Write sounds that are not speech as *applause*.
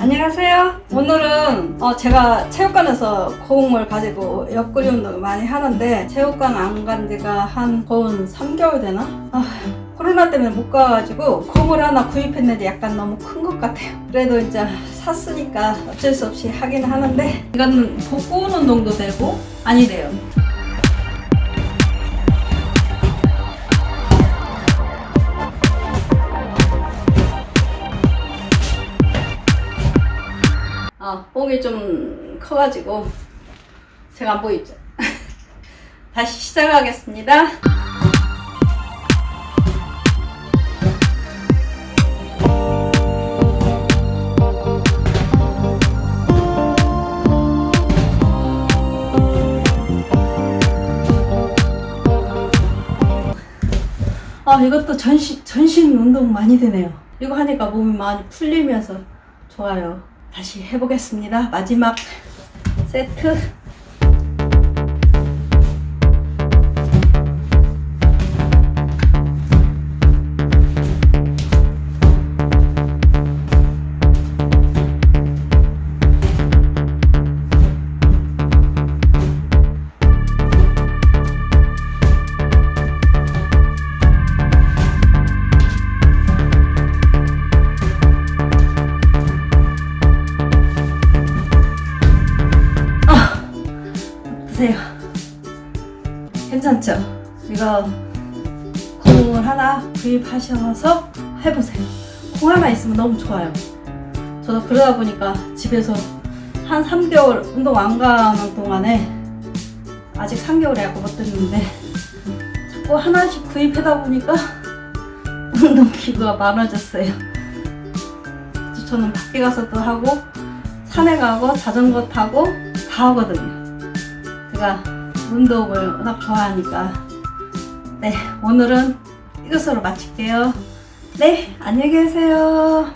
안녕하세요. 오늘은 어, 제가 체육관에서 공을 가지고 옆구리 운동을 많이 하는데 체육관 안 간 지가 한 거의 3개월 되나? 아, 코로나 때문에 못 가가지고 공을 하나 구입했는데 약간 너무 큰 것 같아요. 그래도 이제 샀으니까 어쩔 수 없이 하긴 하는데 이건 복근 운동도 되고 아니래요. 아, 뽕이 좀 커가지고 제가 안 보이죠? *laughs* 다시 시작하겠습니다. 아, 이것도 전신, 전신 운동 많이 되네요. 이거 하니까 몸이 많이 풀리면서 좋아요. 다시 해보겠습니다. 마지막 세트. 보세요. 괜찮죠? 이거 공을 하나 구입하셔서 해보세요. 공 하나 있으면 너무 좋아요. 저도 그러다 보니까 집에서 한 3개월 운동 안 가는 동안에 아직 3개월에 약간 못 됐는데 자꾸 하나씩 구입하다 보니까 운동 기구가 많아졌어요. 저는 밖에 가서도 하고 산에 가고 자전거 타고 다 하거든요. 제가 운동을 워낙 좋아하니까. 네 오늘은 이것으로 마칠게요. 네 안녕히 계세요